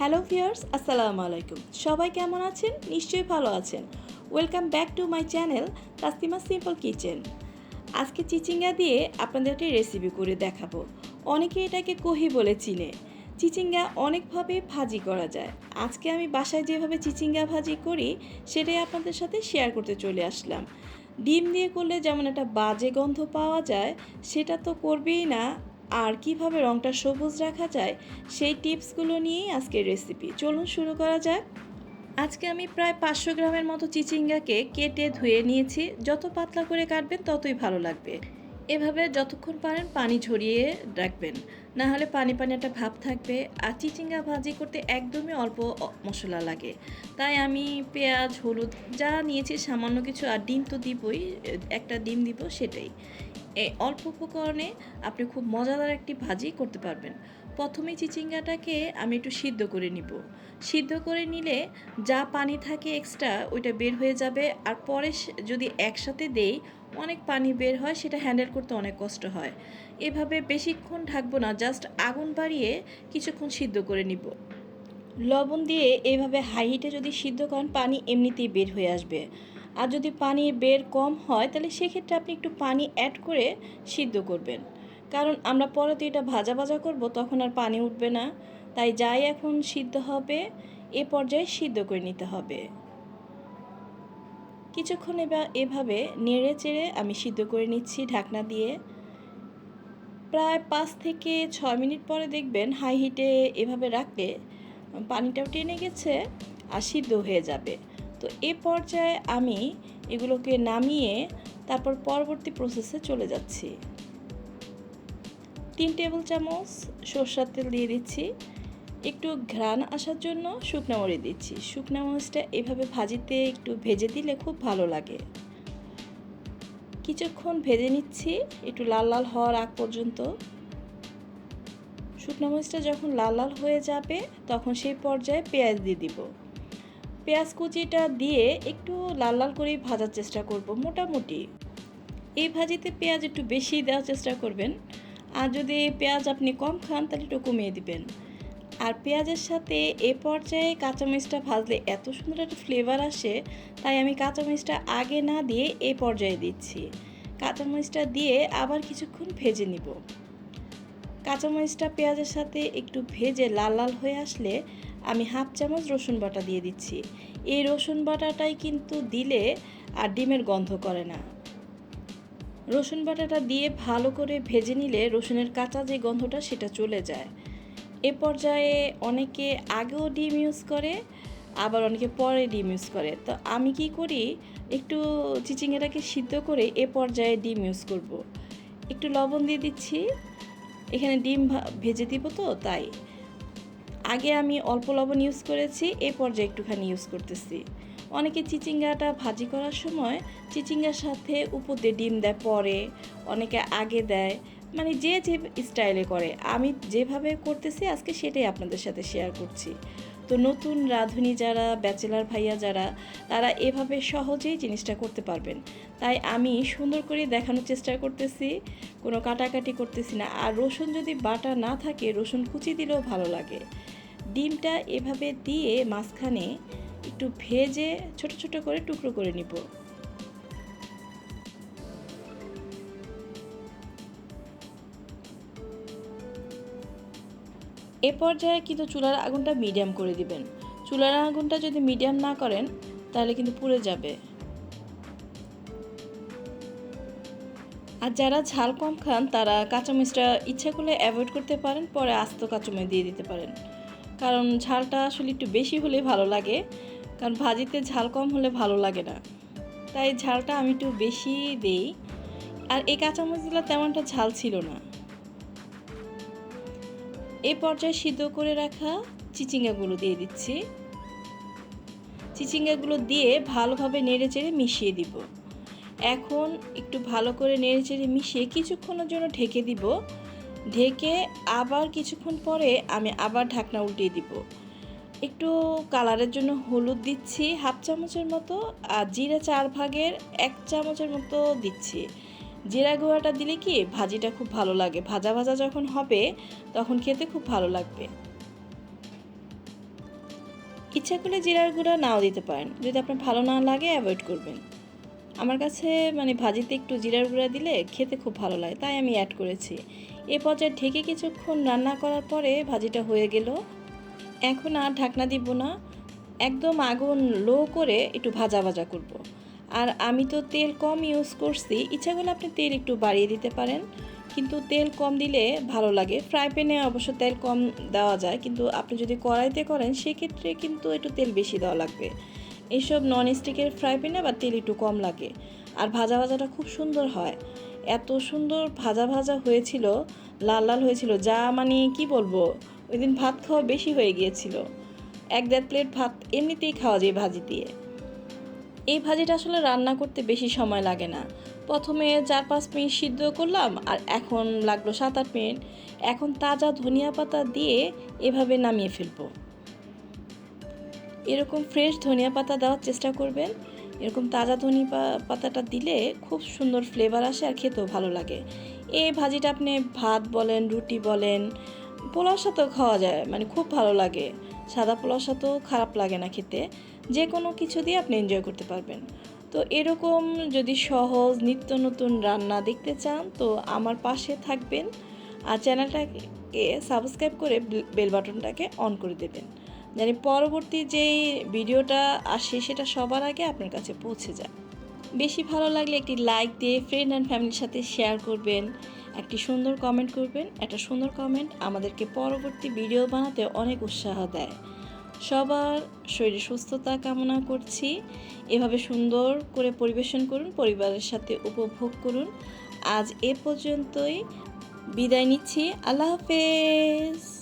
Hello viewers, আসসালামু আলাইকুম। সবাই কেমন আছেন? নিশ্চয়ই ভালো আছেন। Welcome back to my channel Tastima simple kitchen আজকে চিচিঙ্গা দিয়ে আপনাদের একটি রেসিপি করে দেখাবো। অনেকে এটাকে কহি বলে চিনে। চিচিঙ্গা অনেকভাবে ভাজি করা যায়। আজকে আমি বাসায় যেভাবে চিচিঙ্গা ভাজি করি, সেটাই আপনাদের সাথে শেয়ার করতে চলে আসলাম। ডিম দিয়ে করলে যেমন একটা বাজে গন্ধ পাওয়া যায়, সেটা তো করবেই না। আর কীভাবে রংটা সবুজ রাখা যায় সেই টিপসগুলো নিয়েই আজকের রেসিপি। চলুন শুরু করা যাক। আজকে আমি প্রায় পাঁচশো গ্রামের মতো চিচিঙ্গাকে কেটে ধুয়ে নিয়েছি। যত পাতলা করে কাটবেন ততই ভালো লাগবে। এভাবে যতক্ষণ পারেন পানি ঝরিয়ে রাখবেন। না হলে পানি পানি একটা ভাব থাকবে। আর চিচিঙ্গা ভাজি করতে একদমই অল্প মশলা লাগে। তাই আমি পেঁয়াজ, হলুদ যা নিয়েছি সামান্য কিছু আর ডিম তো দিবই একটা ডিম দিব সেটাই। এই অল্প উপকরণে আপনি খুব মজাদার একটি ভাজি করতে পারবেন। প্রথমে চিচিঙ্গাটাকে আমি একটু সিদ্ধ করে নিব। সিদ্ধ করে নিলে যা পানি থাকে এক্সট্রা ওইটা বের হয়ে যাবে আর পরে যদি একসাথে দেই অনেক পানি বের হয় সেটা হ্যান্ডেল করতে অনেক কষ্ট হয়। এভাবে বেশিক্ষণ ঢাকবো না জাস্ট আগুন বাড়িয়ে কিছুক্ষণ সিদ্ধ করে নিব। লবণ দিয়ে এইভাবে হাই হিটে যদি সিদ্ধ করেন পানি এমনিতেই বের হয়ে আসবে। আর যদি পানি বের কম হয়, তাহলে সেক্ষেত্রে আপনি একটু পানি অ্যাড করে সিদ্ধ করবেন। কারণ আমরা পরে তো এটা ভাজা ভাজা করব, তখন আর পানি উঠবে না। তাই যাই এখন সিদ্ধ হবে, এ পর্যায়ে সিদ্ধ করে নিতে হবে। কিছুক্ষণ এভাবে নেড়ে চেড়ে আমি সিদ্ধ করে নিচ্ছি ঢাকনা দিয়ে। প্রায় পাঁচ থেকে ছয় মিনিট পরে দেখবেন হাই হিটে এভাবে রাখলে পানিটাও টেনে গেছে আর সিদ্ধ হয়ে যাবে। তো এ পর্যায়ে আমি এগুলোকে নামিয়ে তারপর পরবর্তী প্রসেসে চলে যাচ্ছি। তিন টেবিল চামচ সর্ষার তেল দিয়ে দিচ্ছি। একটু ঘ্রাণ আসার জন্য শুকনো মরিচ দিচ্ছি। শুকনো মরিচটা এভাবে ভাজিতে একটু ভেজে দিলে খুব ভালো লাগে। কিছুক্ষণ ভেজে নিচ্ছি, একটু লাল লাল হওয়ার আগ পর্যন্ত। শুকনো মরিচটা যখন লাল লাল হয়ে যাবে, তখন সেই পর্যায়ে পেঁয়াজ দিয়ে দিব। পেঁয়াজ কুচিটা দিয়ে একটু লাল লাল করেই ভাজার চেষ্টা করব, মোটামুটি। এই ভাজিতে পেঁয়াজ একটু বেশি দেওয়ার চেষ্টা করবেন। আর যদি পেঁয়াজ আপনি কম খান, তাহলে একটু কমিয়ে দিবেন। আর পেঁয়াজের সাথে এ পর্যায়ে কাঁচামরিচটা ভাজলে এত সুন্দর একটা ফ্লেভার আসে, তাই আমি কাঁচামরিচটা আগে না দিয়ে এ পর্যায়ে দিচ্ছি। কাঁচামরিচটা দিয়ে আবার কিছুক্ষণ ভেজে নিব। কাঁচামরিচটা পেঁয়াজের সাথে একটু ভেজে লাল লাল হয়ে আসলে আমি হাফ চামচ রসুন বাটা দিয়ে দিচ্ছি। এই রসুন বাটাটাই কিন্তু দিলে আর ডিমের গন্ধ করে না। রসুন বাটাটা দিয়ে ভালো করে ভেজে নিলে রসুনের কাঁচা যে গন্ধটা সেটা চলে যায়। এ পর্যায়ে অনেকে আগেও ডিম ইউজ করে, আবার অনেকে পরে ডিম ইউজ করে। তো আমি কি করি, একটু চিচিঙ্গাটাকে সিদ্ধ করে এ পর্যায়ে ডিম ইউজ করব। একটু লবণ দিয়ে দিচ্ছি। এখানে ডিম ভেজে দিব তো, তাই। আগে আমি অল্প লবণ ইউজ করেছি, এ পর্যায়ে একটুখানি ইউজ করতেছি। অনেকে চিচিঙ্গাটা ভাজি করার সময় চিচিঙ্গার সাথে দিয়ে ডিম দেয় পরে, অনেকে আগে দেয় মানে যে যে স্টাইলে করে। আমি যেভাবে করতেছি, আজকে সেটাই আপনাদের সাথে শেয়ার করছি। তো নতুন রাঁধুনি যারা ব্যাচেলার ভাইয়া যারা, তারা এভাবে সহজেই জিনিসটা করতে পারবেন। তাই আমি সুন্দর করে দেখানোর চেষ্টা করতেছি, কোনো কাটাকাটি করতেছি না। আর রসুন যদি বাটা না থাকে, রসুন কুচি দিলেও ভালো লাগে। ডিমটা এভাবে দিয়ে মাঝখানে একটু ভেজে ছোট ছোট করে টুকরো করে নিব। এ পর্যায়ে কিন্তু চুলার আগুনটা মিডিয়াম করে দিবেন। চুলার আগুনটা যদি মিডিয়াম না করেন, তাহলে কিন্তু পুড়ে যাবে। আর যারা ঝাল কম খান, তারা কাঁচামরিচটা ইচ্ছা করলে অ্যাভয়েড করতে পারেন, পরে আস্ত কাঁচামরিচ দিয়ে দিতে পারেন। কারণ ঝালটা আসলে একটু বেশি হলে ভালো লাগে, কারণ ভাজিতে ঝাল কম হলে ভালো লাগে না। তাই ঝালটা আমি একটু বেশি দেই। আর এই কাঁচামরিচগুলো তেমনটা ঝাল ছিল না। এই পর্যায়ে সিদ্ধ করে রাখা চিচিঙ্গাগুলো দিয়ে দিচ্ছি। চিচিঙ্গাগুলো দিয়ে ভালোভাবে নেড়ে চেড়ে মিশিয়ে দিব। এখন একটু ভালো করে নেড়ে চেড়ে মিশিয়ে কিছুক্ষণের জন্য ঢেকে দিব। ঢেকে আবার কিছুক্ষণ পরে আমি আবার ঢাকনা উল্টিয়ে দিব। একটু কালারের জন্য হলুদ দিচ্ছি, হাফ চামচের মতো, আর জিরা চার ভাগের এক চামচের মতো দিচ্ছি। জিরা গুঁড়াটা দিলে কি ভাজিটা খুব ভালো লাগে। ভাজা ভাজা যখন হবে, তখন খেতে খুব ভালো লাগবে। ইচ্ছা করলে জিরার গুঁড়া নাও দিতে পারেন। যদি আপনার ভালো না লাগে, অ্যাভয়েড করবেন। আমার কাছে মানে ভাজিতে একটু জিরার গুঁড়া দিলে খেতে খুব ভালো লাগে, তাই আমি অ্যাড করেছি। এ পর্যায়ে ঢেকে কিছুক্ষণ রান্না করার পরে ভাজিটা হয়ে গেল। এখন আর ঢাকনা দিব না। একদম আগুন লো করে একটু ভাজা ভাজা করব। আর আমি তো তেল কম ইউজ করছি। ইচ্ছা করলে আপনি তেল একটু বাড়িয়ে দিতে পারেন। কিন্তু তেল কম দিলে ভালো লাগে। ফ্রাই প্যানে অবশ্য তেল কম দেওয়া যায়। কিন্তু আপনি যদি কড়াইতে করেন, সেক্ষেত্রে কিন্তু একটু তেল বেশি দেওয়া লাগবে। এইসব নন স্টিকের ফ্রাই প্যানে বা তেল একটু কম লাগে। আর ভাজা ভাজাটা খুব সুন্দর হয়। এত সুন্দর ভাজা ভাজা হয়েছিল, লাল লাল হয়েছিল, যা মানে কি বলব ওই দিন ভাত খাওয়া বেশি হয়ে গিয়েছিল। এক দেড় প্লেট ভাত এমনিতেই খাওয়া যায় ভাজি দিয়ে। এই ভাজিটা আসলে রান্না করতে বেশি সময় লাগে না। প্রথমে চার পাঁচ মিনিট সিদ্ধ করলাম, আর এখন লাগল সাত আট মিনিট। এখন তাজা ধনিয়া পাতা দিয়ে এভাবে নামিয়ে ফেলব। এরকম ফ্রেশ ধনিয়া পাতা দেওয়ার চেষ্টা করবেন। এরকম তাজা ধনি পাতাটা দিলে খুব সুন্দর ফ্লেভার আসে আর খেতেও ভালো লাগে। এই ভাজিটা আপনি ভাত বলেন, রুটি বলেন, পোলাওর সাথেও খাওয়া যায় মানে খুব ভালো লাগে। সাদা পোলাওর সাথেও খারাপ লাগে না খেতে। যে কোনো কিছু দিয়ে আপনি এনজয় করতে পারবেন। তো এরকম যদি সহজ নিত্য নতুন রান্না দেখতে চান, তো আমার পাশে থাকবেন। আর চ্যানেলটাকে সাবস্ক্রাইব করে বেল বাটনটাকে অন করে দেবেন। জানি পরবর্তী যেই ভিডিওটা আসে সেটা সবার আগে আপনার কাছে পৌঁছে যায়। বেশি ভালো লাগলে একটি লাইক দিয়ে ফ্রেন্ড অ্যান্ড ফ্যামিলির সাথে শেয়ার করবেন, একটি সুন্দর কমেন্ট করবেন, একটা সুন্দর কমেন্ট আমাদেরকে পরবর্তী ভিডিও বানাতে অনেক উৎসাহ দেয়। সবার শরীরে সুস্থতা কামনা করছি, এভাবে সুন্দর করে পরিবেশন করুন, পরিবারের সাথে উপভোগ করুন। আজ এ পর্যন্তই, বিদায় নিচ্ছি, আল্লাহ হাফেজ।